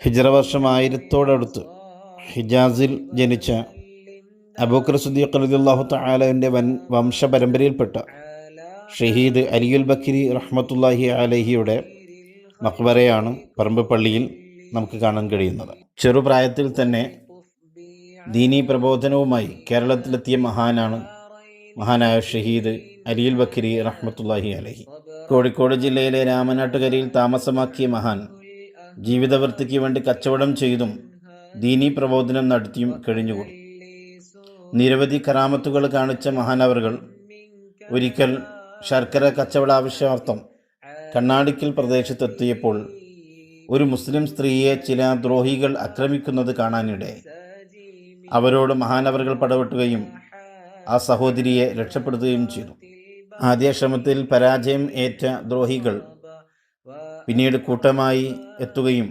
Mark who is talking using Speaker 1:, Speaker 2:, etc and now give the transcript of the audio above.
Speaker 1: ഹിജറ വർഷം ആയിരത്തോടടുത്ത് ഹിജാസിൽ ജനിച്ച അബൂക്കർ സുദ്ദീഖ് റളിയല്ലാഹു തആലയുടെ വൻ വംശപരമ്പരയിൽപ്പെട്ട ഷഹീദ് അലിയുൽ ബക്കിരി റഹ്മത്തുല്ലാഹി അലഹിയുടെ മക്ബറയാണ് പറമ്പ് പള്ളിയിൽ നമുക്ക് കാണാൻ കഴിയുന്നത്. ചെറുപ്രായത്തിൽ തന്നെ ദീനീ പ്രബോധനവുമായി കേരളത്തിലെത്തിയ മഹാനാണ് മഹാനായ ഷഹീദ് അലിയുൽ ബക്കിരി റഹ്മത്തുല്ലാഹി അലഹി. കോഴിക്കോട് ജില്ലയിലെ രാമനാട്ടുകരയിൽ താമസമാക്കിയ മഹാൻ ജീവിതവൃത്തിക്ക് വേണ്ടി കച്ചവടം ചെയ്തും ദീനീ പ്രബോധനം നടത്തിയും കഴിഞ്ഞു. നിരവധി കറാമത്തുകൾ കാണിച്ച മഹാനവറുകൾ ഒരിക്കൽ ശർക്കര കച്ചവട ആവശ്യാർത്ഥം കണ്ണാടിക്കൽ പ്രദേശത്തെത്തിയപ്പോൾ ഒരു മുസ്ലിം സ്ത്രീയെ ചില ദ്രോഹികൾ ആക്രമിക്കുന്നത് കാണാനിടെ. അവരോട് മഹാനവറുകൾ പടവെട്ടുകയും ആ സഹോദരിയെ രക്ഷപ്പെടുത്തുകയും ചെയ്തു. ആദ്യ ശ്രമത്തിൽ പരാജയം ഏറ്റ ദ്രോഹികൾ പിന്നീട് കൂട്ടമായി എത്തുകയും